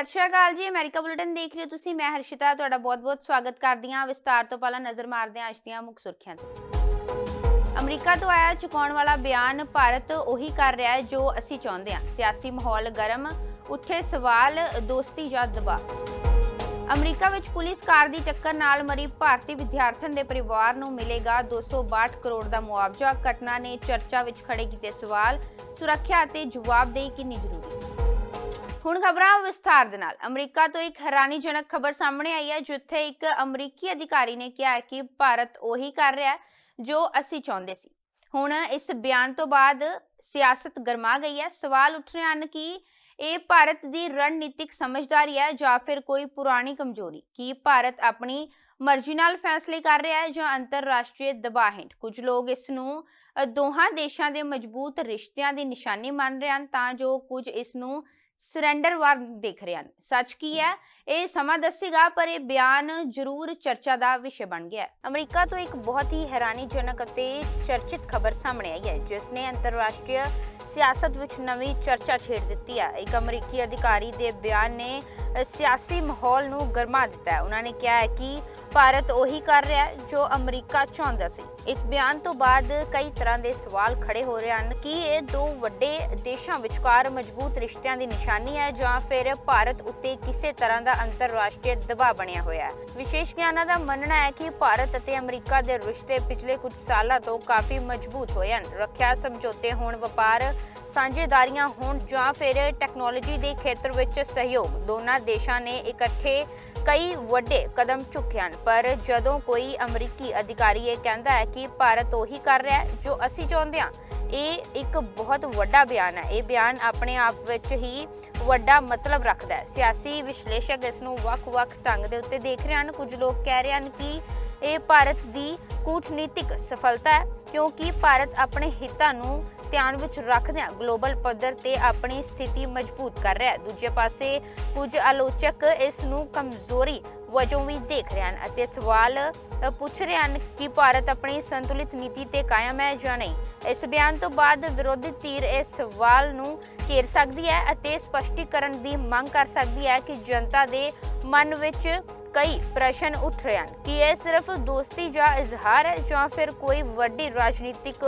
ਸਤਿ ਸ਼੍ਰੀ ਅਕਾਲ ਜੀ, America bulletin ਦੇਖ ਰਹੇ ਹੋ ਤੁਸੀਂ, ਮੈਂ ਹਰਸ਼ਿਤਾ, ਤੁਹਾਡਾ ਬਹੁਤ-ਬਹੁਤ ਸਵਾਗਤ ਕਰਦੀ ਹਾਂ, ਵਿਸਤਾਰ ਤੋਂ ਪਹਿਲਾਂ ਨਜ਼ਰ ਮਾਰਦੇ ਹਾਂ ਅੱਜ ਦੀਆਂ ਮੁੱਖ ਸੁਰਖੀਆਂ ਤੇ। ਅਮਰੀਕਾ ਤੋਂ ਆਇਆ ਚੁਕਾਉਣ ਵਾਲਾ ਬਿਆਨ ਭਾਰਤ ਉਹੀ ਕਰ ਰਿਹਾ ਹੈ ਜੋ ਅਸੀਂ ਚਾਹੁੰਦੇ ਹਾਂ। ਸਿਆਸੀ ਮਾਹੌਲ ਗਰਮ, ਉੱਠੇ ਸਵਾਲ, ਦੋਸਤੀ ਜਾਂ ਦਬਾਅ। ਅਮਰੀਕਾ ਵਿੱਚ ਪੁਲਿਸ ਕਾਰ ਦੀ ਟੱਕਰ ਨਾਲ ਮਰੀ ਭਾਰਤੀ ਵਿਦਿਆਰਥਣ ਦੇ ਪਰਿਵਾਰ ਨੂੰ ਮਿਲੇਗਾ 262 ਕਰੋੜ ਦਾ ਮੁਆਵਜ਼ਾ। ਘਟਨਾ ਨੇ ਚਰਚਾ ਵਿੱਚ ਖੜੇ ਕੀਤੇ ਸਵਾਲ, ਸੁਰੱਖਿਆ ਅਤੇ ਜਵਾਬਦੇਹੀ ਕਿੰਨੀ ਜ਼ਰੂਰੀ? ਹੁਣ ਖਬਰਾਂ ਵਿਸਥਾਰ ਦੇ ਨਾਲ। ਅਮਰੀਕਾ ਤੋਂ ਇੱਕ ਹੈਰਾਨੀਜਨਕ ਖਬਰ ਸਾਹਮਣੇ ਆਈ ਹੈ, ਜਿੱਥੇ ਇੱਕ ਅਮਰੀਕੀ ਅਧਿਕਾਰੀ ਨੇ ਕਿਹਾ ਕਿ ਭਾਰਤ ਉਹੀ ਕਰ ਰਿਹਾ ਜੋ ਅਸੀਂ ਚਾਹੁੰਦੇ ਸੀ। ਹੁਣ ਇਸ ਬਿਆਨ ਤੋਂ ਬਾਅਦ ਸਿਆਸਤ ਗਰਮਾ ਗਈ ਹੈ। ਸਵਾਲ ਉੱਠ ਰਹੇ ਹਨ ਕਿ ਇਹ ਭਾਰਤ ਦੀ ਰਣਨੀਤਿਕ ਸਮਝਦਾਰੀ ਹੈ ਜਾਂ ਫਿਰ ਕੋਈ ਪੁਰਾਣੀ ਕਮਜ਼ੋਰੀ? ਕੀ ਭਾਰਤ ਆਪਣੀ ਮਰਜ਼ੀ ਨਾਲ ਫੈਸਲੇ ਕਰ ਰਿਹਾ ਹੈ ਜਾਂ ਅੰਤਰਰਾਸ਼ਟਰੀ ਦਬਾਅ ਹੇਠ? ਕੁਝ ਲੋਕ ਇਸ ਨੂੰ ਦੋਹਾਂ ਦੇਸ਼ਾਂ ਦੇ ਮਜ਼ਬੂਤ ਰਿਸ਼ਤਿਆਂ ਦੀ ਨਿਸ਼ਾਨੀ ਮੰਨ ਰਹੇ ਹਨ ਤਾਂ ਜੋ ਕੁਝ ਇਸ ਨੂੰ ਸਰੈਂਡਰ ਵਾਰ ਦੇਖ ਰਹੇ ਹਨ। ਸੱਚ ਕੀ ਹੈ? ਇਹ ਸਮਾਂ ਦੱਸੇਗਾ, ਪਰ ਇਹ ਬਿਆਨ ਜ਼ਰੂਰ ਚਰਚਾ ਦਾ ਵਿਸ਼ੇ ਬਣ ਗਿਆ ਹੈ। ਅਮਰੀਕਾ ਤੋਂ ਇੱਕ ਬਹੁਤ ਹੀ ਹੈਰਾਨੀਜਨਕ ਅਤੇ ਚਰਚਿਤ ਖਬਰ ਸਾਹਮਣੇ ਆਈ ਹੈ, ਜਿਸ ਨੇ ਅੰਤਰਰਾਸ਼ਟਰੀ ਸਿਆਸਤ ਵਿੱਚ ਨਵੀਂ ਚਰਚਾ ਛੇੜ ਦਿੱਤੀ ਹੈ। ਇੱਕ ਅਮਰੀਕੀ ਅਧਿਕਾਰੀ ਦੇ ਬਿਆਨ ਨੇ ਸਿਆਸੀ ਮਾਹੌਲ ਨੂੰ ਗਰਮਾ ਦਿੱਤਾ ਹੈ। ਉਹਨਾਂ ਨੇ ਕਿਹਾ ਹੈ ਕਿ ਭਾਰਤ ਉਹੀ ਕਰ ਰਿਹਾ ਹੈ ਜੋ ਅਮਰੀਕਾ ਚਾਹੁੰਦਾ ਸੀ। ਇਸ ਬਿਆਨ ਤੋਂ ਬਾਅਦ ਕਈ ਤਰ੍ਹਾਂ ਦੇ ਸਵਾਲ ਖੜੇ ਹੋ ਰਹੇ ਹਨ ਕਿ ਇਹ ਦੋ ਵੱਡੇ ਦੇਸ਼ਾਂ ਵਿਚਕਾਰ ਮਜ਼ਬੂਤ ਰਿਸ਼ਤਿਆਂ ਦੀ ਨਿਸ਼ਾਨੀ ਹੈ ਜਾਂ ਫਿਰ ਭਾਰਤ ਉੱਤੇ ਕਿਸੇ ਤਰ੍ਹਾਂ ਦਾ ਅੰਤਰਰਾਸ਼ਟਰੀ ਦਬਾਅ ਬਣਿਆ ਹੋਇਆ ਹੈ। ਵਿਸ਼ੇਸ਼ਗਿਆਨਾਂ ਦਾ ਮੰਨਣਾ ਹੈ ਕਿ ਭਾਰਤ ਅਤੇ ਅਮਰੀਕਾ ਦੇ ਰਿਸ਼ਤੇ ਪਿਛਲੇ ਕੁਝ ਸਾਲਾਂ ਤੋਂ ਕਾਫੀ ਮਜ਼ਬੂਤ ਹੋਏ ਹਨ। ਰੱਖਿਆ ਸਮਝੌਤੇ ਹੋਣ ਵਪਾਰ ਸਾਂਝੇਦਾਰੀਆਂ ਹੋਣ ਜਾਂ ਫਿਰ ਟੈਕਨੋਲੋਜੀ ਦੇ ਖੇਤਰ ਵਿੱਚ ਸਹਿਯੋਗ, ਦੋਨਾਂ ਦੇਸ਼ਾਂ ਨੇ ਇਕੱਠੇ ਕਈ ਵੱਡੇ ਕਦਮ ਚੁੱਕੇ ਹਨ। ਪਰ ਜਦੋਂ ਕੋਈ ਅਮਰੀਕੀ ਅਧਿਕਾਰੀ ਇਹ ਕਹਿੰਦਾ ਹੈ ਕਿ ਭਾਰਤ ਉਹੀ ਕਰ ਰਿਹਾ ਜੋ ਅਸੀਂ ਚਾਹੁੰਦੇ ਹਾਂ ਇਹ ਇੱਕ ਬਹੁਤ ਵੱਡਾ ਬਿਆਨ ਹੈ। ਇਹ ਬਿਆਨ ਆਪਣੇ ਆਪ ਵਿੱਚ ਹੀ ਵੱਡਾ ਮਤਲਬ ਰੱਖਦਾ ਹੈ। ਸਿਆਸੀ ਵਿਸ਼ਲੇਸ਼ਕ ਇਸ ਨੂੰ ਵੱਖ-ਵੱਖ ਢੰਗ ਦੇ ਉੱਤੇ ਦੇਖ ਰਹੇ ਹਨ। ਕੁਝ ਲੋਕ ਕਹਿ ਰਹੇ ਹਨ ਕਿ ਇਹ ਭਾਰਤ ਦੀ ਕੂਟਨੀਤਿਕ ਸਫਲਤਾ ਹੈ, ਕਿਉਂਕਿ ਭਾਰਤ ਆਪਣੇ ਹਿੱਤਾਂ ਨੂੰ ਧਿਆਨ ਵਿੱਚ ਰੱਖਦਿਆਂ ਗਲੋਬਲ ਪੱਧਰ ਤੇ ਆਪਣੀ ਸਥਿਤੀ ਮਜ਼ਬੂਤ ਕਰ ਰਿਹਾ ਹੈ। ਦੂਜੇ ਪਾਸੇ ਕੁਝ ਆਲੋਚਕ ਇਸ ਨੂੰ ਕਮਜ਼ੋਰੀ ਵਜੋਂ ਵੀ ਦੇਖ ਰਹੇ ਹਨ ਅਤੇ ਸਵਾਲ ਪੁੱਛ ਰਹੇ ਹਨ ਕਿ ਭਾਰਤ ਆਪਣੀ ਸੰਤੁਲਿਤ ਨੀਤੀ ਤੇ ਕਾਇਮ ਹੈ ਜਾਂ ਨਹੀਂ। ਇਸ ਬਿਆਨ ਤੋਂ ਬਾਅਦ ਵਿਰੋਧੀ ਧਿਰ ਇਸ ਸਵਾਲ ਨੂੰ ਘੇਰ ਸਕਦੀ ਹੈ ਅਤੇ ਸਪਸ਼ਟੀਕਰਨ ਦੀ ਮੰਗ ਕਰ ਸਕਦੀ ਹੈ ਕਿ ਜਨਤਾ ਦੇ ਮਨ ਵਿੱਚ ਕਈ ਪ੍ਰਸ਼ਨ ਉੱਠ ਰਹੇ ਹਨ। ਕਿ ਇਹ ਸਿਰਫ ਦੋਸਤੀ ਜਾਂ ਇਜ਼ਹਾਰ ਹੈ ਜਾਂ ਫਿਰ ਕੋਈ ਵੱਡੀ ਰਾਜਨੀਤਿਕ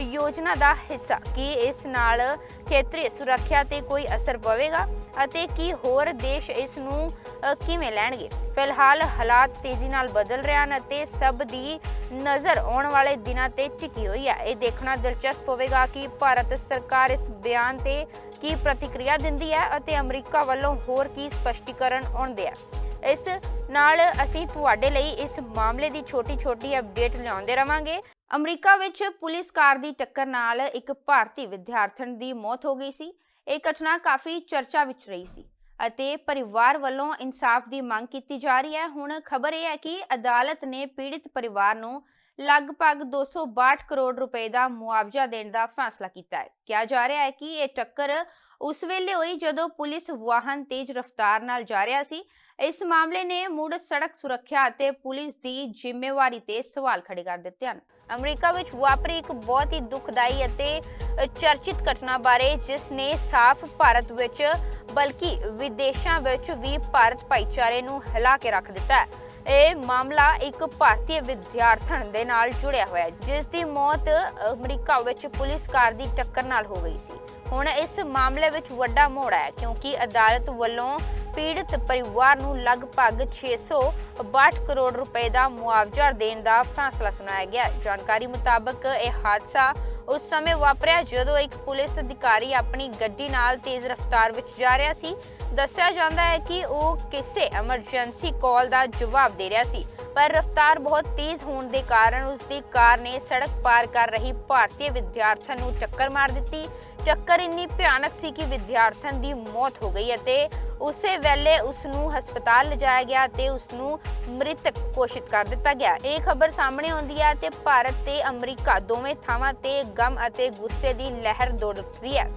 ਯੋਜਨਾ ਦਾ ਹਿੱਸਾ? ਕੀ ਇਸ ਨਾਲ ਖੇਤਰੀ ਸੁਰੱਖਿਆ ਤੇ ਕੋਈ ਅਸਰ ਪਵੇਗਾ ਅਤੇ ਕੀ ਹੋਰ ਦੇਸ਼ ਇਸ ਨੂੰ ਕਿਵੇਂ ਲੈਣਗੇ? ਫਿਲਹਾਲ ਹਾਲਾਤ ਤੇਜ਼ੀ ਨਾਲ ਬਦਲ ਰਹੇ ਹਨ ਅਤੇ ਸਭ ਦੀ ਨਜ਼ਰ ਆਉਣ ਵਾਲੇ ਦਿਨਾਂ ਤੇ ਟਿਕੀ ਹੋਈ ਹੈ। ਇਹ ਦੇਖਣਾ ਦਿਲਚਸਪ ਹੋਵੇਗਾ ਕਿ ਭਾਰਤ ਸਰਕਾਰ ਇਸ ਬਿਆਨ ਤੇ ਕੀ ਪ੍ਰਤੀਕਿਰਿਆ ਦਿੰਦੀ ਹੈ ਅਤੇ ਅਮਰੀਕਾ ਵੱਲੋਂ ਹੋਰ ਕੀ ਸਪਸ਼ਟੀਕਰਨ ਆਉਂਦੇ ਆ। ਇਸ ਨਾਲ ਅਸੀਂ ਤੁਹਾਡੇ ਲਈ ਇਸ ਮਾਮਲੇ ਦੀ ਛੋਟੀ-ਛੋਟੀ ਅਪਡੇਟ ਲਿਆਉਂਦੇ ਰਵਾਂਗੇ। ਅਮਰੀਕਾ ਵਿੱਚ ਪੁਲਿਸ ਕਾਰ ਦੀ ਟੱਕਰ ਨਾਲ ਇੱਕ ਭਾਰਤੀ ਵਿਦਿਆਰਥਣ ਦੀ ਮੌਤ ਹੋ ਗਈ ਸੀ। ਇਹ ਘਟਨਾ ਕਾਫੀ ਚਰਚਾ ਵਿੱਚ ਰਹੀ ਸੀ ਅਤੇ ਪਰਿਵਾਰ ਵੱਲੋਂ ਇਨਸਾਫ ਦੀ ਮੰਗ ਕੀਤੀ ਜਾ ਰਹੀ ਹੈ। ਹੁਣ ਖਬਰ ਇਹ ਹੈ ਕਿ ਅਦਾਲਤ ਨੇ ਪੀੜਿਤ ਪਰਿਵਾਰ ਨੂੰ ਲਗਭਗ 262 ਕਰੋੜ ਰੁਪਏ ਦਾ ਮੁਆਵਜ਼ਾ ਦੇਣ ਦਾ ਫੈਸਲਾ ਕੀਤਾ ਹੈ। ਕਿਹਾ ਜਾ ਰਿਹਾ ਹੈ ਕਿ ਇਹ ਟੱਕਰ ਉਸ ਵੇਲੇ ਹੋਈ ਜਦੋਂ ਪੁਲਿਸ ਵਾਹਨ ਤੇਜ਼ ਰਫ਼ਤਾਰ ਨਾਲ ਜਾ ਰਿਹਾ ਸੀ ਇਸ ਮਾਮਲੇ ਨੇ ਮੁੜ ਸੜਕ ਸੁਰੱਖਿਆ ਅਤੇ ਪੁਲਿਸ ਦੀ ਜ਼ਿੰਮੇਵਾਰੀ ਤੇ ਸਵਾਲ ਖੜੇ ਕਰ ਦਿੱਤੇ ਹਨ। ਅਮਰੀਕਾ ਵਿੱਚ ਵਾਪਰੀ ਇੱਕ ਬਹੁਤ ਹੀ ਦੁਖਦਾਈ ਅਤੇ ਚਰਚਿਤ ਘਟਨਾ ਬਾਰੇ ਜਿਸ ਨੇ ਸਾਫ਼ ਭਾਰਤ ਵਿੱਚ ਬਲਕਿ ਵਿਦੇਸ਼ਾਂ ਵਿੱਚ ਵੀ ਭਾਰਤ ਭਾਈਚਾਰੇ ਨੂੰ ਹਿਲਾ ਕੇ ਰੱਖ ਦਿੱਤਾ ਹੈ। ਇਹ ਮਾਮਲਾ ਇੱਕ ਭਾਰਤੀ ਵਿਦਿਆਰਥਣ ਦੇ ਨਾਲ ਜੁੜਿਆ ਹੋਇਆ ਜਿਸ ਦੀ ਮੌਤ ਅਮਰੀਕਾ ਵਿੱਚ ਪੁਲਿਸ ਕਾਰ ਦੀ ਟੱਕਰ ਨਾਲ ਹੋ ਗਈ ਸੀ। ਹੁਣ ਇਸ ਮਾਮਲੇ ਵਿੱਚ ਵੱਡਾ ਮੋੜ ਆਇਆ ਕਿਉਂਕਿ ਅਦਾਲਤ ਵੱਲੋਂ ਪੀੜਤ ਪਰਿਵਾਰ ਨੂੰ ਲਗਭਗ 662 ਕਰੋੜ ਰੁਪਏ ਦਾ ਮੁਆਵਜ਼ਾ ਦੇਣ ਦਾ ਫੈਸਲਾ ਸੁਣਾਇਆ ਗਿਆ। ਜਾਣਕਾਰੀ ਮੁਤਾਬਕ ਇਹ ਹਾਦਸਾ ਉਸ ਸਮੇਂ ਵਾਪਰਿਆ ਜਦੋਂ ਇੱਕ ਪੁਲਿਸ ਅਧਿਕਾਰੀ ਆਪਣੀ ਗੱਡੀ ਨਾਲ ਤੇਜ਼ ਰਫ਼ਤਾਰ ਵਿੱਚ ਜਾ ਰਿਹਾ ਸੀ। ਦੱਸਿਆ ਜਾਂਦਾ ਹੈ ਕਿ ਉਹ ਕਿਸੇ ਐਮਰਜੈਂਸੀ ਕਾਲ ਦਾ ਜਵਾਬ ਦੇ ਰਿਹਾ ਸੀ, ਪਰ ਰਫ਼ਤਾਰ ਬਹੁਤ ਤੇਜ਼ ਹੋਣ ਦੇ ਕਾਰਨ ਉਸ ਦੀ ਕਾਰ ਨੇ ਸੜਕ ਪਾਰ ਕਰ ਰਹੀ ਭਾਰਤੀ ਵਿਦਿਆਰਥਣ ਨੂੰ ਟੱਕਰ ਮਾਰ ਦਿੱਤੀ। ਟੱਕਰ ਇੰਨੀ ਭਿਆਨਕ ਸੀ ਕਿ ਵਿਦਿਆਰਥਣ ਦੀ ਮੌਤ ਹੋ ਗਈ ਅਤੇ ਉਸੇ ਵੇਲੇ ਉਸ ਨੂੰ ਹਸਪਤਾਲ ਲਿਜਾਇਆ ਗਿਆ ਤੇ ਉਸ ਨੂੰ ਮ੍ਰਿਤਕ ਘੋਸ਼ਿਤ ਕਰ ਦਿੱਤਾ ਗਿਆ। ਇਹ ਖਬਰ ਸਾਹਮਣੇ ਆਉਂਦੀ ਹੈ ਤੇ ਭਾਰਤ ਤੇ ਅਮਰੀਕਾ ਦੋਵੇਂ ਥਾਵਾਂ ਤੇ ਗਮ ਅਤੇ ਗੁੱਸੇ ਦੀ ਲਹਿਰ ਦੌੜ ਉੱਠਦੀ ਹੈ।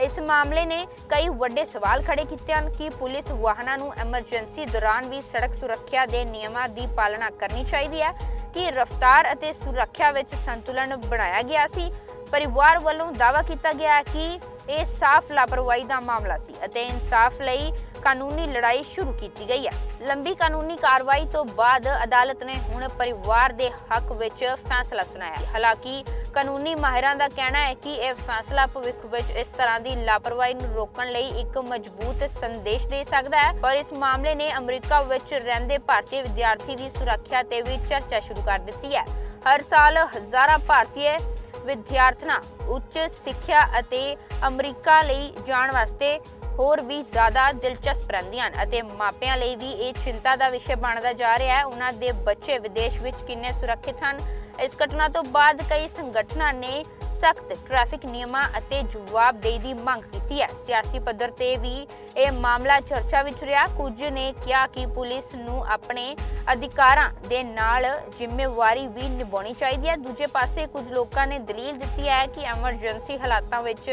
ਇਸ ਮਾਮਲੇ ਨੇ ਕਈ ਵੱਡੇ ਸਵਾਲ ਖੜੇ ਕੀਤੇ ਹਨ ਕਿ ਪੁਲਿਸ ਵਾਹਨਾਂ ਨੂੰ ਐਮਰਜੈਂਸੀ ਦੌਰਾਨ ਵੀ ਸੜਕ ਸੁਰੱਖਿਆ ਦੇ ਨਿਯਮਾਂ ਦੀ ਪਾਲਣਾ ਕਰਨੀ ਚਾਹੀਦੀ ਹੈ ਕਿ ਰਫ਼ਤਾਰ ਅਤੇ ਸੁਰੱਖਿਆ ਵਿੱਚ ਸੰਤੁਲਨ ਬਣਾਇਆ ਗਿਆ ਸੀ ਪਰਿਵਾਰ ਵੱਲੋਂ ਦਾਅਵਾ ਕੀਤਾ ਗਿਆ ਹੈ ਕਿ ਇਹ ਸਾਫ਼ ਲਾਪਰਵਾਹੀ ਦਾ ਮਾਮਲਾ ਸੀ ਅਤੇ ਇਨਸਾਫ ਲਈ ਕਾਨੂੰਨੀ ਲੜਾਈ ਸ਼ੁਰੂ ਕੀਤੀ ਗਈ ਹੈ। ਲੰਬੀ ਕਾਨੂੰਨੀ ਕਾਰਵਾਈ ਤੋਂ ਬਾਅਦ ਅਦਾਲਤ ਨੇ ਹੁਣ ਪਰਿਵਾਰ ਦੇ ਹੱਕ ਵਿੱਚ ਫੈਸਲਾ ਸੁਣਾਇਆ ਹਾਲਾਂਕਿ ਕਾਨੂੰਨੀ ਮਾਹਿਰਾਂ ਦਾ ਕਹਿਣਾ ਹੈ ਕਿ ਇਹ ਫੈਸਲਾ ਭਵਿੱਖ ਵਿੱਚ ਇਸ ਤਰ੍ਹਾਂ ਦੀ ਲਾਪਰਵਾਹੀ ਨੂੰ ਰੋਕਣ ਲਈ ਇੱਕ ਮਜ਼ਬੂਤ ਸੰਦੇਸ਼ ਦੇ ਸਕਦਾ ਹੈ। ਪਰ ਇਸ ਮਾਮਲੇ ਨੇ ਅਮਰੀਕਾ ਵਿੱਚ ਰਹਿੰਦੇ ਭਾਰਤੀ ਵਿਦਿਆਰਥੀ ਦੀ ਸੁਰੱਖਿਆ ਤੇ ਵੀ ਚਰਚਾ ਸ਼ੁਰੂ ਕਰ ਦਿੱਤੀ ਹੈ। ਹਰ ਸਾਲ ਹਜ਼ਾਰਾਂ ਭਾਰਤੀ ਵਿਦਿਆਰਥਣਾਂ ਉੱਚ ਸਿੱਖਿਆ ਅਤੇ ਅਮਰੀਕਾ ਲਈ ਜਾਣ ਵਾਸਤੇ ਹੋਰ ਵੀ ਜ਼ਿਆਦਾ ਦਿਲਚਸਪ ਰਹਿੰਦੀਆਂ ਹਨ ਅਤੇ ਮਾਪਿਆਂ ਲਈ ਵੀ ਇਹ ਚਿੰਤਾ ਦਾ ਵਿਸ਼ੇ ਬਣਦਾ ਜਾ ਰਿਹਾ ਹੈ। ਉਹਨਾਂ ਦੇ ਬੱਚੇ ਵਿਦੇਸ਼ ਵਿੱਚ ਕਿੰਨੇ ਸੁਰੱਖਿਅਤ ਹਨ? ਇਸ ਘਟਨਾ ਤੋਂ ਬਾਅਦ ਕਈ ਸੰਗਠਨਾਂ ਨੇ ਸਖਤ ਟ੍ਰੈਫਿਕ ਨਿਯਮਾਂ ਅਤੇ ਜਵਾਬਦੇਹੀ ਦੀ ਮੰਗ ਕੀਤੀ ਹੈ। ਸਿਆਸੀ ਪੱਧਰ ਤੇ ਵੀ ਇਹ ਮਾਮਲਾ ਚਰਚਾ ਵਿੱਚ ਰਿਹਾ। ਕੁਝ ਨੇ ਕਿਹਾ ਕਿ ਪੁਲਿਸ ਨੂੰ ਆਪਣੇ ਅਧਿਕਾਰਾਂ ਦੇ ਨਾਲ ਜ਼ਿੰਮੇਵਾਰੀ ਵੀ ਨਿਭਾਉਣੀ ਚਾਹੀਦੀ ਹੈ। ਦੂਜੇ ਪਾਸੇ ਕੁਝ ਲੋਕਾਂ ਨੇ ਦਲੀਲ ਦਿੱਤੀ ਹੈ ਕਿ ਐਮਰਜੈਂਸੀ ਹਾਲਾਤਾਂ ਵਿੱਚ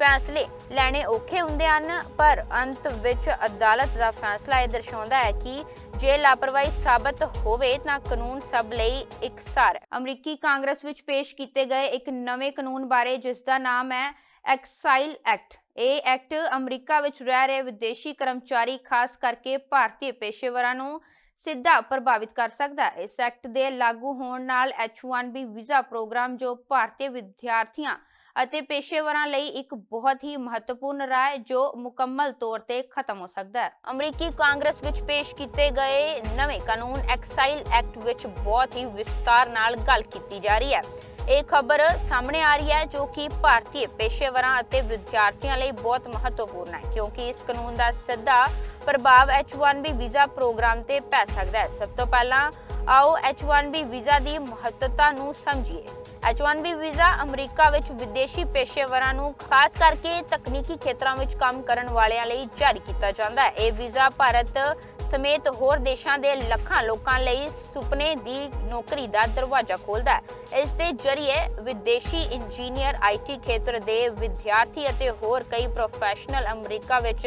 ਫੈਸਲੇ ਲੈਣੇ ਔਖੇ ਹੁੰਦੇ ਹਨ, ਪਰ ਅੰਤ ਵਿੱਚ ਅਦਾਲਤ ਦਾ ਫੈਸਲਾ ਇਹ ਦਰਸਾਉਂਦਾ ਹੈ ਕਿ ਜੇ ਲਾਪਰਵਾਹੀ ਸਾਬਤ ਹੋਵੇ ਤਾਂ ਕਾਨੂੰਨ ਸਭ ਲਈ ਇਕਸਾਰ ਹੈ। ਅਮਰੀਕੀ ਕਾਂਗਰਸ ਵਿੱਚ ਪੇਸ਼ ਕੀਤੇ ਗਏ ਇੱਕ ਨਵੇਂ ਕਾਨੂੰਨ ਬਾਰੇ ਜਿਸ ਦਾ ਨਾਮ ਹੈ ਐਕਸਾਈਲ ਐਕਟ ਇਹ ਐਕਟ ਅਮਰੀਕਾ ਵਿੱਚ ਰਹਿ ਰਹੇ ਵਿਦੇਸ਼ੀ ਕਰਮਚਾਰੀ, ਖਾਸ ਕਰਕੇ ਭਾਰਤੀ ਪੇਸ਼ੇਵਰਾਂ ਨੂੰ ਸਿੱਧਾ ਪ੍ਰਭਾਵਿਤ ਕਰ ਸਕਦਾ ਹੈ। ਇਸ ਐਕਟ ਦੇ ਲਾਗੂ ਹੋਣ ਨਾਲ H1B ਵੀਜ਼ਾ ਪ੍ਰੋਗਰਾਮ ਜੋ ਭਾਰਤੀ ਵਿਦਿਆਰਥੀਆਂ ਅਤੇ ਪੇਸ਼ੇਵਰਾਂ ਲਈ ਇੱਕ ਬਹੁਤ ਹੀ ਮਹੱਤਵਪੂਰਨ ਰਾਹ ਹੈ ਜੋ ਮੁਕੰਮਲ ਤੌਰ ਤੇ ਖਤਮ ਹੋ ਸਕਦਾ ਹੈ। ਅਮਰੀਕੀ ਕਾਂਗਰਸ ਵਿੱਚ ਪੇਸ਼ ਕੀਤੇ ਗਏ ਨਵੇਂ ਕਾਨੂੰਨ ਐਕਸਾਈਲ ਐਕਟ ਵਿੱਚ ਬਹੁਤ ਹੀ ਵਿਸਤਾਰ ਨਾਲ ਗੱਲ ਕੀਤੀ ਜਾ ਰਹੀ ਹੈ। ਇਹ ਖਬਰ ਸਾਹਮਣੇ ਆ ਰਹੀ ਹੈ ਜੋ ਕਿ ਭਾਰਤੀ ਪੇਸ਼ੇਵਰਾਂ ਅਤੇ ਵਿਦਿਆਰਥੀਆਂ ਲਈ ਬਹੁਤ ਮਹੱਤਵਪੂਰਨ ਹੈ ਕਿਉਂਕਿ ਇਸ ਕਾਨੂੰਨ ਦਾ ਸਿੱਧਾ ਪ੍ਰਭਾਵ H1B ਵੀਜ਼ਾ ਪ੍ਰੋਗਰਾਮ ਤੇ ਪੈ ਸਕਦਾ ਹੈ। ਸਭ ਤੋਂ ਪਹਿਲਾਂ ਆਓ H1B ਵੀਜ਼ਾ ਦੀ ਮਹੱਤਤਾ ਨੂੰ ਸਮਝੀਏ। H1B ਵੀਜ਼ਾ ਅਮਰੀਕਾ ਵਿੱਚ ਵਿਦੇਸ਼ੀ ਪੇਸ਼ੇਵਰਾਂ ਨੂੰ ਖਾਸ ਕਰਕੇ ਤਕਨੀਕੀ ਖੇਤਰਾਂ ਵਿੱਚ ਕੰਮ ਕਰਨ ਵਾਲਿਆਂ ਲਈ ਜਾਰੀ ਕੀਤਾ ਜਾਂਦਾ ਹੈ। ਇਹ ਵੀਜ਼ਾ ਭਾਰਤ ਸਮੇਤ ਹੋਰ ਦੇਸ਼ਾਂ ਦੇ ਲੱਖਾਂ ਲੋਕਾਂ ਲਈ ਸੁਪਨੇ ਦੀ ਨੌਕਰੀ ਦਾ ਦਰਵਾਜ਼ਾ ਖੋਲਦਾ ਹੈ। ਇਸ ਦੇ ਜ਼ਰੀਏ ਵਿਦੇਸ਼ੀ ਇੰਜੀਨੀਅਰ ਆਈਟੀ ਖੇਤਰ ਦੇ ਵਿਦਿਆਰਥੀ ਅਤੇ ਹੋਰ ਕਈ ਪ੍ਰੋਫੈਸ਼ਨਲ ਅਮਰੀਕਾ ਵਿੱਚ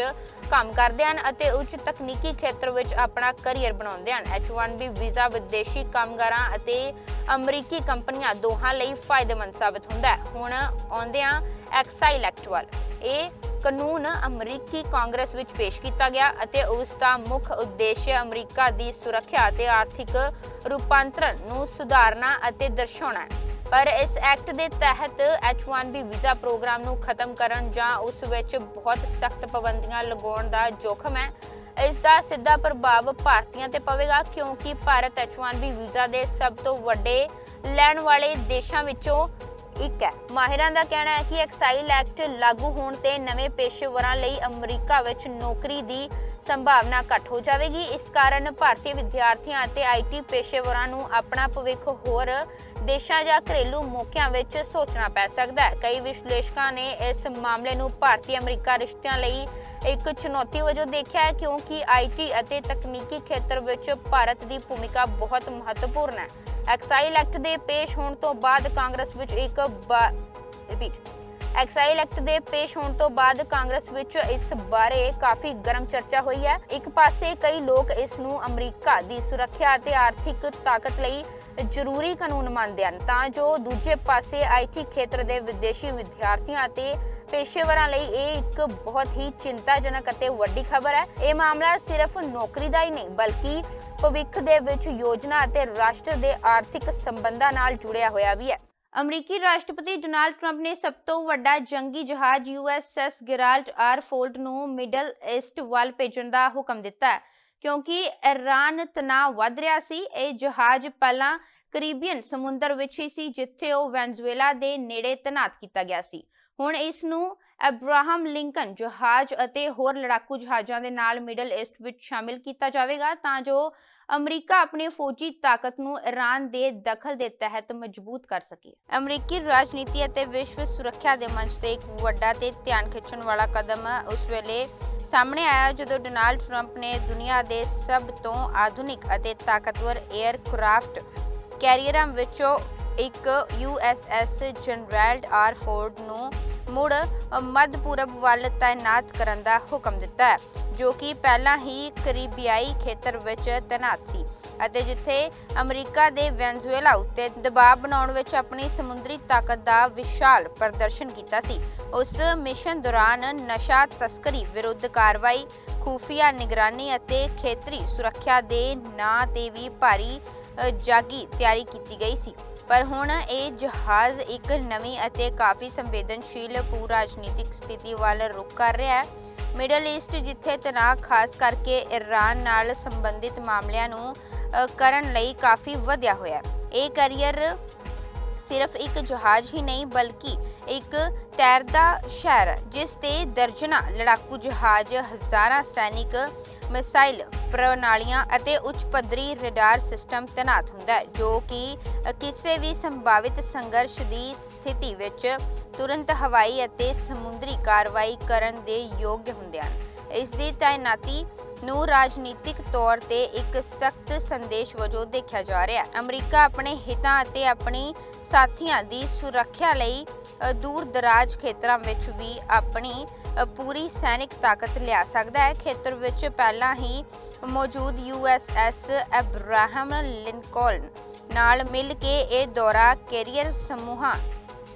ਕੰਮ ਕਰਦੇ ਹਨ ਅਤੇ ਉੱਚ ਤਕਨੀਕੀ ਖੇਤਰ ਵਿੱਚ ਆਪਣਾ ਕੈਰੀਅਰ ਬਣਾਉਂਦੇ ਹਨ। H1B ਵੀਜ਼ਾ ਵਿਦੇਸ਼ੀ ਕਾਮਗਾਰਾਂ ਅਤੇ ਅਮਰੀਕੀ ਕੰਪਨੀਆਂ ਦੋਹਾਂ ਲਈ ਫਾਇਦੇਮੰਦ ਸਾਬਤ ਹੁੰਦਾ ਹੈ। ਹੁਣ ਆ ਐਕਸਾਈਲ ਐਕਚੁਅਲ ਇਹ ਕਾਨੂੰਨ ਅਮਰੀਕੀ ਕਾਂਗਰਸ ਵਿੱਚ ਪੇਸ਼ ਕੀਤਾ ਗਿਆ ਅਤੇ ਉਸ ਦਾ ਮੁੱਖ ਉਦੇਸ਼ ਅਮਰੀਕਾ ਦੀ ਸੁਰੱਖਿਆ ਅਤੇ ਆਰਥਿਕ ਰੂਪਾਂਤਰਨ ਨੂੰ ਸੁਧਾਰਨਾ ਅਤੇ ਦਰਸਾਉਣਾ ਹੈ। ਪਰ ਇਸ ਐਕਟ ਦੇ ਤਹਿਤ H1B ਵੀਜ਼ਾ ਪ੍ਰੋਗਰਾਮ ਨੂੰ ਖਤਮ ਕਰਨ ਜਾਂ ਉਸ ਵਿੱਚ ਬਹੁਤ ਸਖਤ ਪਾਬੰਦੀਆਂ ਲਗਾਉਣ ਦਾ ਜੋਖਮ ਹੈ। ਇਸ ਦਾ ਸਿੱਧਾ ਪ੍ਰਭਾਵ ਭਾਰਤੀਆਂ ਤੇ ਪਵੇਗਾ ਕਿਉਂਕਿ ਭਾਰਤ H1B ਵੀਜ਼ਾ ਦੇ ਸਭ ਤੋਂ ਵੱਡੇ ਲੈਣ ਵਾਲੇ ਦੇਸ਼ਾਂ ਵਿੱਚੋਂ ਇੱਕ ਹੈ। ਮਾਹਿਰਾਂ ਦਾ ਕਹਿਣਾ ਹੈ ਕਿ ਐਕਸਾਈਜ਼ ਐਕਟ ਲਾਗੂ ਹੋਣ ਤੇ ਨਵੇਂ ਪੇਸ਼ੇਵਰਾਂ ਲਈ ਅਮਰੀਕਾ ਵਿੱਚ ਨੌਕਰੀ ਦੀ ਸੰਭਾਵਨਾ ਘੱਟ ਹੋ ਜਾਵੇਗੀ। ਇਸ ਕਾਰਨ ਭਾਰਤੀ ਵਿਦਿਆਰਥੀਆਂ ਅਤੇ ਆਈਟੀ ਪੇਸ਼ੇਵਰਾਂ ਨੂੰ ਆਪਣਾ ਭਵਿੱਖ ਹੋਰ ਦੇਸ਼ਾਂ ਜਾਂ ਘਰੇਲੂ ਮੌਕਿਆਂ ਵਿੱਚ ਸੋਚਣਾ ਪੈ ਸਕਦਾ ਹੈ। ਕਈ ਵਿਸ਼ਲੇਸ਼ਕਾਂ ਨੇ ਇਸ ਮਾਮਲੇ ਨੂੰ ਭਾਰਤੀ ਅਮਰੀਕਾ ਰਿਸ਼ਤਿਆਂ ਲਈ ਇੱਕ ਚੁਣੌਤੀ ਵਜੋਂ ਦੇਖਿਆ ਹੈ, ਕਿਉਂਕਿ ਆਈਟੀ ਅਤੇ ਤਕਨੀਕੀ ਖੇਤਰ ਵਿੱਚ ਭਾਰਤ ਦੀ ਭੂਮਿਕਾ ਬਹੁਤ ਮਹੱਤਵਪੂਰਨ ਹੈ। ਐਕਸਾਈਲ ਐਕਟ ਦੇ ਪੇਸ਼ ਹੋਣ ਤੋਂ ਬਾਅਦ ਕਾਂਗਰਸ ਵਿੱਚ ਇੱਕ ਰਿਪੀਟ ਐਕਸਾਈਲ ਐਕਟ ਦੇ ਪੇਸ਼ ਹੋਣ ਤੋਂ ਬਾਅਦ ਕਾਂਗਰਸ ਵਿੱਚ ਇਸ ਬਾਰੇ ਕਾਫੀ ਗਰਮ ਚਰਚਾ ਹੋਈ ਹੈ। ਇੱਕ ਪਾਸੇ ਕਈ ਲੋਕ ਇਸ ਨੂੰ ਅਮਰੀਕਾ ਦੀ ਸੁਰੱਖਿਆ ਅਤੇ ਆਰਥਿਕ ਤਾਕਤ ਲਈ ਜ਼ਰੂਰੀ ਕਾਨੂੰਨ ਮੰਨਦੇ ਹਨ, ਤਾਂ ਜੋ ਦੂਜੇ ਪਾਸੇ ਆਈਟੀ ਖੇਤਰ ਦੇ ਵਿਦੇਸ਼ੀ ਵਿਦਿਆਰਥੀਆਂ ਅਤੇ ਪੇਸ਼ੇਵਰਾਂ ਲਈ ਇਹ ਇੱਕ ਬਹੁਤ ਹੀ ਚਿੰਤਾਜਨਕ ਅਤੇ ਵੱਡੀ ਖਬਰ ਹੈ। ਇਹ ਮਾਮਲਾ ਸਿਰਫ ਨੌਕਰੀ ਦਾ ਹੀ ਨਹੀਂ, ਬਲਕਿ ਭਵਿੱਖ ਦੇ ਵਿੱਚ ਯੋਜਨਾ ਅਤੇ ਰਾਸ਼ਟਰ ਦੇ ਆਰਥਿਕ ਸੰਬੰਧਾਂ ਨਾਲ ਜੁੜਿਆ ਹੋਇਆ ਵੀ ਹੈ। ਅਮਰੀਕੀ ਰਾਸ਼ਟਰਪਤੀ ਡੋਨਾਲਡ ਟਰੰਪ ਨੇ ਸਭ ਤੋਂ ਵੱਡਾ ਜੰਗੀ ਜਹਾਜ਼ USS ਗਿਰਾਲਟ ਆਰ ਫੋਲਟ ਨੂੰ ਮਿਡਲ ਈਸਟ ਵੱਲ ਭੇਜਣ ਦਾ ਹੁਕਮ ਦਿੱਤਾ ਹੈ। ਕਿਉਂਕਿ ਈਰਾਨ ਤਣਾਅ ਵੱਧ ਰਿਹਾ ਸੀ। ਇਹ ਜਹਾਜ਼ ਪਹਿਲਾਂ ਕਰੀਬੀਅਨ ਸਮੁੰਦਰ ਵਿੱਚ ਹੀ ਸੀ, ਜਿੱਥੇ ਉਹ ਵੈਨਜ਼ੂਏਲਾ ਦੇ ਨੇੜੇ ਤੈਨਾਤ ਕੀਤਾ ਗਿਆ ਸੀ। ਹੁਣ ਇਸ ਨੂੰ ਅਬਰਾਹਮ ਲਿੰਕਨ ਜਹਾਜ਼ ਅਤੇ ਹੋਰ ਲੜਾਕੂ ਜਹਾਜ਼ਾਂ ਦੇ ਨਾਲ ਮਿਡਲ ਈਸਟ ਵਿੱਚ ਸ਼ਾਮਿਲ ਕੀਤਾ ਜਾਵੇਗਾ ਤਾਂ ਜੋ ਅਮਰੀਕਾ ਆਪਣੀ ਫੌਜੀ ਤਾਕਤ ਨੂੰ ਈਰਾਨ ਦੇ ਦਖਲ ਦੇ ਤਹਿਤ ਮਜ਼ਬੂਤ ਕਰ ਸਕੇ। ਅਮਰੀਕੀ ਰਾਜਨੀਤੀ ਅਤੇ ਵਿਸ਼ਵ ਸੁਰੱਖਿਆ ਦੇ ਮੰਚ ਤੇ ਇੱਕ ਵੱਡਾ ਤੇ ਧਿਆਨ ਖਿੱਚਣ ਵਾਲਾ ਕਦਮ ਉਸ ਵੇਲੇ ਸਾਹਮਣੇ ਆਇਆ, ਜਦੋਂ ਡੋਨਾਲਡ ਟਰੰਪ ਨੇ ਦੁਨੀਆ ਦੇ ਸਭ ਤੋਂ ਆਧੁਨਿਕ ਅਤੇ ਤਾਕਤਵਰ 에ਅਰਕ੍ਰਾਫਟ ਕੈਰੀਅਰਾਂ ਵਿੱਚੋਂ ਇੱਕ USS ਜਨਰਲ ਆਰ ਫੋਰਡ ਨੂੰ ਮੁੜ ਮੱਧ ਪੂਰਬ ਵੱਲ ਤਾਇਨਾਤ ਕਰਨ ਦਾ ਹੁਕਮ ਦਿੱਤਾ ਹੈ, ਜੋ ਕਿ ਪਹਿਲਾਂ ਹੀ ਕਰੀਬੀਆਈ ਖੇਤਰ ਵਿੱਚ ਤੈਨਾਤ ਸੀ ਅਤੇ ਜਿੱਥੇ ਅਮਰੀਕਾ ਦੇ ਵੈਨਜ਼ੂਏਲਾ ਉੱਤੇ ਦਬਾਅ ਬਣਾਉਣ ਵਿੱਚ ਆਪਣੀ ਸਮੁੰਦਰੀ ਤਾਕਤ ਦਾ ਵਿਸ਼ਾਲ ਪ੍ਰਦਰਸ਼ਨ ਕੀਤਾ ਸੀ। ਉਸ ਮਿਸ਼ਨ ਦੌਰਾਨ ਨਸ਼ਾ ਤਸਕਰੀ ਵਿਰੁੱਧ ਕਾਰਵਾਈ, ਖੂਫੀਆ ਨਿਗਰਾਨੀ ਅਤੇ ਖੇਤਰੀ ਸੁਰੱਖਿਆ ਦੇ ਨਾਂ ਤੇ ਵੀ ਭਾਰੀ ਜਾਗੀ ਤਿਆਰੀ ਕੀਤੀ ਗਈ ਸੀ। ਪਰ ਹੁਣ ਇਹ ਜਹਾਜ਼ ਇੱਕ ਨਵੀਂ ਅਤੇ ਕਾਫੀ ਸੰਵੇਦਨਸ਼ੀਲ ਭੂ ਰਾਜਨੀਤਿਕ ਸਥਿਤੀ ਵੱਲ ਰੁਖ ਕਰ ਰਿਹਾ ਹੈ। ਮਿਡਲ ਈਸਟ ਜਿੱਥੇ ਤਣਾਅ ਖਾਸ ਕਰਕੇ ਇਰਾਨ ਨਾਲ ਸੰਬੰਧਿਤ ਮਾਮਲਿਆਂ ਨੂੰ ਕਰਨ ਲਈ ਕਾਫੀ ਵਧਿਆ ਹੋਇਆ ਹੈ। ਇਹ ਕੈਰੀਅਰ ਸਿਰਫ ਇੱਕ ਜਹਾਜ਼ ਹੀ ਨਹੀਂ ਬਲਕਿ ਇੱਕ ਤੈਰਦਾ ਸ਼ਹਿਰ ਹੈ, ਜਿਸ ਤੇ ਦਰਜਨਾ ਲੜਾਕੂ ਜਹਾਜ਼ ਹਜ਼ਾਰਾਂ ਸੈਨਿਕ ਮਿਸਾਈਲ ਪ੍ਰਣਾਲੀਆਂ ਅਤੇ ਉੱਚ ਪੱਧਰੀ ਰਡਾਰ ਸਿਸਟਮ ਤੈਨਾਤ ਹੁੰਦਾ ਹੈ ਜੋ ਕਿ ਕਿਸੇ ਵੀ ਸੰਭਾਵਿਤ ਸੰਘਰਸ਼ ਦੀ ਸਥਿਤੀ ਵਿੱਚ ਤੁਰੰਤ ਹਵਾਈ ਅਤੇ ਸਮੁੰਦਰੀ ਕਾਰਵਾਈ ਕਰਨ ਦੇ ਯੋਗ ਹੁੰਦੇ ਹਨ। ਇਸ ਦੀ ਤਾਇਨਾਤੀ ਨੂੰ ਰਾਜਨੀਤਿਕ ਤੌਰ ਤੇ ਇੱਕ ਸਖਤ ਸੰਦੇਸ਼ ਵਜੋਂ ਦੇਖਿਆ ਜਾ ਰਿਹਾ ਹੈ। ਅਮਰੀਕਾ ਆਪਣੇ ਹਿੱਤਾਂ ਅਤੇ ਆਪਣੀ ਸਾਥੀਆਂ ਦੀ ਸੁਰੱਖਿਆ ਲਈ ਅ, ਦੂਰ ਦਰਾਜ ਖੇਤਰਾਂ ਵਿੱਚ ਵੀ ਆਪਣੀ ਪੂਰੀ ਸੈਨਿਕ ਤਾਕਤ ਲਿਆ ਸਕਦਾ ਹੈ। ਖੇਤਰ ਵਿੱਚ ਪਹਿਲਾਂ ਹੀ ਮੌਜੂਦ ਯੂਐਸਐਸ ਐਬਰਾਹਮ ਲਿੰਕਨ ਨਾਲ ਮਿਲ ਕੇ ਇਹ ਦੌਰਾ ਕੈਰੀਅਰ ਸਮੂਹਾਂ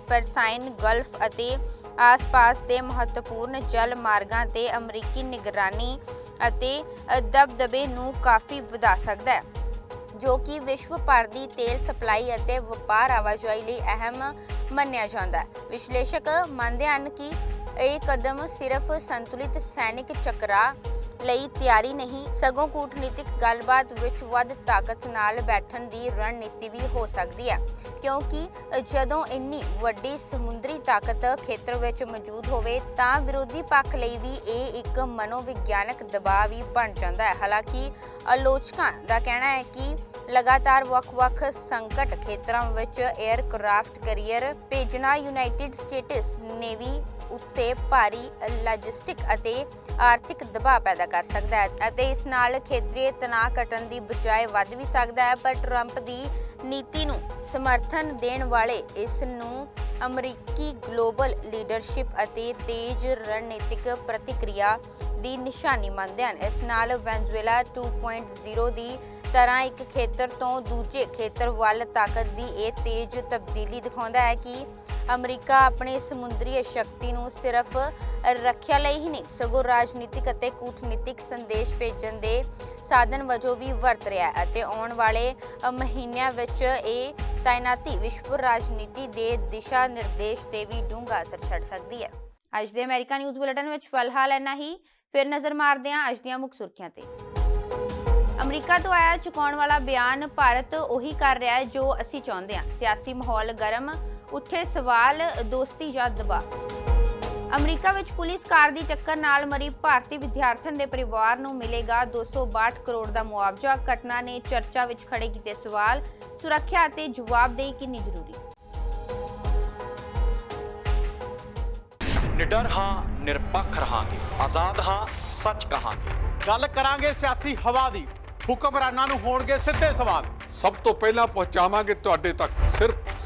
ਪਰਸਾਈਨ ਗਲਫ ਅਤੇ ਆਸ-ਪਾਸ ਦੇ ਮਹੱਤਵਪੂਰਨ ਜਲ ਮਾਰਗਾਂ ਤੇ ਅਮਰੀਕੀ ਨਿਗਰਾਨੀ ਅਤੇ ਦਬਦਬੇ ਨੂੰ ਕਾਫੀ ਵਧਾ ਸਕਦਾ ਹੈ, ਜੋ ਕਿ ਵਿਸ਼ਵ ਭਰ ਦੀ ਤੇਲ ਸਪਲਾਈ ਅਤੇ ਵਪਾਰ ਆਵਾਜਾਈ ਲਈ ਅਹਿਮ ਮੰਨਿਆ ਜਾਂਦਾ ਹੈ। ਵਿਸ਼ਲੇਸ਼ਕ ਮੰਨਦੇ ਹਨ ਕਿ ਇਹ ਕਦਮ ਸਿਰਫ ਸੰਤੁਲਿਤ ਸੈਨਿਕ ਚੱਕਰਾ ਲਈ ਤਿਆਰੀ ਨਹੀਂ, ਸਗੋਂ ਕੂਟਨੀਤਿਕ ਗੱਲਬਾਤ ਵਿੱਚ ਵੱਧ ਤਾਕਤ ਨਾਲ ਬੈਠਣ ਦੀ ਰਣਨੀਤੀ ਵੀ ਹੋ ਸਕਦੀ ਹੈ। ਕਿਉਂਕਿ ਜਦੋਂ ਇੰਨੀ ਵੱਡੀ ਸਮੁੰਦਰੀ ਤਾਕਤ ਖੇਤਰ ਵਿੱਚ ਮੌਜੂਦ ਹੋਵੇ, ਤਾਂ ਵਿਰੋਧੀ ਪੱਖ ਲਈ ਵੀ ਇਹ ਇੱਕ ਮਨੋਵਿਗਿਆਨਕ ਦਬਾਅ ਵੀ ਬਣ ਜਾਂਦਾ ਹੈ। ਹਾਲਾਂਕਿ, ਆਲੋਚਕਾਂ ਦਾ ਕਹਿਣਾ ਹੈ ਕਿ ਲਗਾਤਾਰ ਵੱਖ-ਵੱਖ ਸੰਕਟ ਖੇਤਰਾਂ ਵਿੱਚ 에ਅਰਕ੍ਰਾਫਟ ਕੈਰੀਅਰ ਭੇਜਣਾ ਯੂਨਾਈਟਿਡ ਸਟੇਟਸ ਨੇਵੀ ਉੱਤੇ ਭਾਰੀ ਲੌਜਿਸਟਿਕ ਅਤੇ ਆਰਥਿਕ ਦਬਾਅ ਪੈਦਾ ਕਰ ਸਕਦਾ ਹੈ ਅਤੇ ਇਸ ਨਾਲ ਖੇਤਰੀ ਤਣਾਅ ਘਟਣ ਦੀ ਬਜਾਏ ਵੱਧ ਵੀ ਸਕਦਾ ਹੈ, ਪਰ ਟਰੰਪ ਦੀ ਨੀਤੀ ਨੂੰ ਸਮਰਥਨ ਦੇਣ ਵਾਲੇ ਇਸ ਨੂੰ ਅਮਰੀਕੀ ਗਲੋਬਲ ਲੀਡਰਸ਼ਿਪ ਅਤੇ ਤੇਜ਼ ਰਣਨੀਤਿਕ ਪ੍ਰਤੀਕਿਰਿਆ ਦੀ ਨਿਸ਼ਾਨੀ ਮੰਨਦੇ ਹਨ। ਇਸ ਨਾਲ ਵੈਨਜ਼ੂਏਲਾ 2.0 ਦੀ ਤਰ੍ਹਾਂ ਇੱਕ ਖੇਤਰ ਤੋਂ ਦੂਜੇ ਖੇਤਰ ਵੱਲ ਤਾਕਤ ਦੀ ਇਹ ਤੇਜ਼ ਤਬਦੀਲੀ ਦਿਖਾਉਂਦਾ ਹੈ ਕਿ ਅਮਰੀਕਾ ਆਪਣੀ ਸਮੁੰਦਰੀ ਸ਼ਕਤੀ ਨੂੰ ਸਿਰਫ ਰੱਖਿਆ ਲਈ ਹੀ ਨਹੀਂ, ਸਗੋਂ ਰਾਜਨੀਤਿਕ ਅਤੇ ਕੂਟਨੀਤਿਕ ਸੰਦੇਸ਼ ਭੇਜਣ ਦੇ ਸਾਧਨ ਵਜੋਂ ਵੀ ਵਰਤ ਰਿਹਾ ਹੈ ਅਤੇ ਆਉਣ ਵਾਲੇ ਮਹੀਨਿਆਂ ਵਿੱਚ ਇਹ ਤਾਇਨਾਤੀ ਵਿਸ਼ਵ ਰਾਜਨੀਤੀ ਦੇ ਦਿਸ਼ਾ ਨਿਰਦੇਸ਼ ਤੇ ਵੀ ਡੂੰਘਾ ਅਸਰ ਛੱਡ ਸਕਦੀ ਹੈ। ਅੱਜ ਦੇ ਅਮਰੀਕਾ ਨਿਊਜ਼ ਬੁਲੇਟਿਨ ਵਿੱਚ ਫਿਲਹਾਲ ਇੰਨਾ ਹੀ। ਫਿਰ ਨਜ਼ਰ ਮਾਰਦੇ ਹਾਂ ਅੱਜ ਦੀਆਂ ਮੁੱਖ ਸੁਰਖੀਆਂ ਤੇ। ਅਮਰੀਕਾ ਤੋਂ ਆਇਆ ਚੁਕਾਉਣ ਵਾਲਾ ਬਿਆਨ ਭਾਰਤ ਉਹੀ ਕਰ ਰਿਹਾ ਹੈ ਜੋ ਅਸੀਂ ਚਾਹੁੰਦੇ ਹਾਂ। ਸਿਆਸੀ ਮਾਹੌਲ ਗਰਮ ਉੱਠੇ ਸਵਾਲ ਦੋਸਤੀ ਜਾਂ ਦਬਾਅ? ਅਮਰੀਕਾ ਵਿੱਚ ਪੁਲਿਸ ਕਾਰ ਦੀ ਟੱਕਰ ਨਾਲ ਮਰੀ ਭਾਰਤੀ ਵਿਦਿਆਰਥਣ ਦੇ ਪਰਿਵਾਰ ਨੂੰ ਮਿਲੇਗਾ 262 ਕਰੋੜ ਦਾ ਮੁਆਵਜ਼ਾ। ਘਟਨਾ ਨੇ ਚਰਚਾ ਵਿੱਚ ਖੜੇ ਕੀਤੇ ਸਵਾਲ ਸੁਰੱਖਿਆ ਅਤੇ ਜਵਾਬਦੇਹੀ ਕਿੰਨੀ ਜ਼ਰੂਰੀ? ਨਿਡਰ ਹਾਂ ਨਿਰਪੱਖ ਰਹਾਂਗੇ। ਆਜ਼ਾਦ ਹਾਂ ਸੱਚ ਕਹਾਂਗੇ। ਗੱਲ ਕਰਾਂਗੇ ਸਿਆਸੀ ਹਵਾ ਦੀ। ਹੁਕਮਰਾਨਾਂ ਨੂੰ ਹੋਣਗੇ ਸਿੱਧੇ ਸਵਾਲ। ਸਭ ਤੋਂ ਪਹਿਲਾਂ ਪਹੁੰਚਾਵਾਂਗੇ ਤੁਹਾਡੇ ਤੱਕ ਸਿਰਫ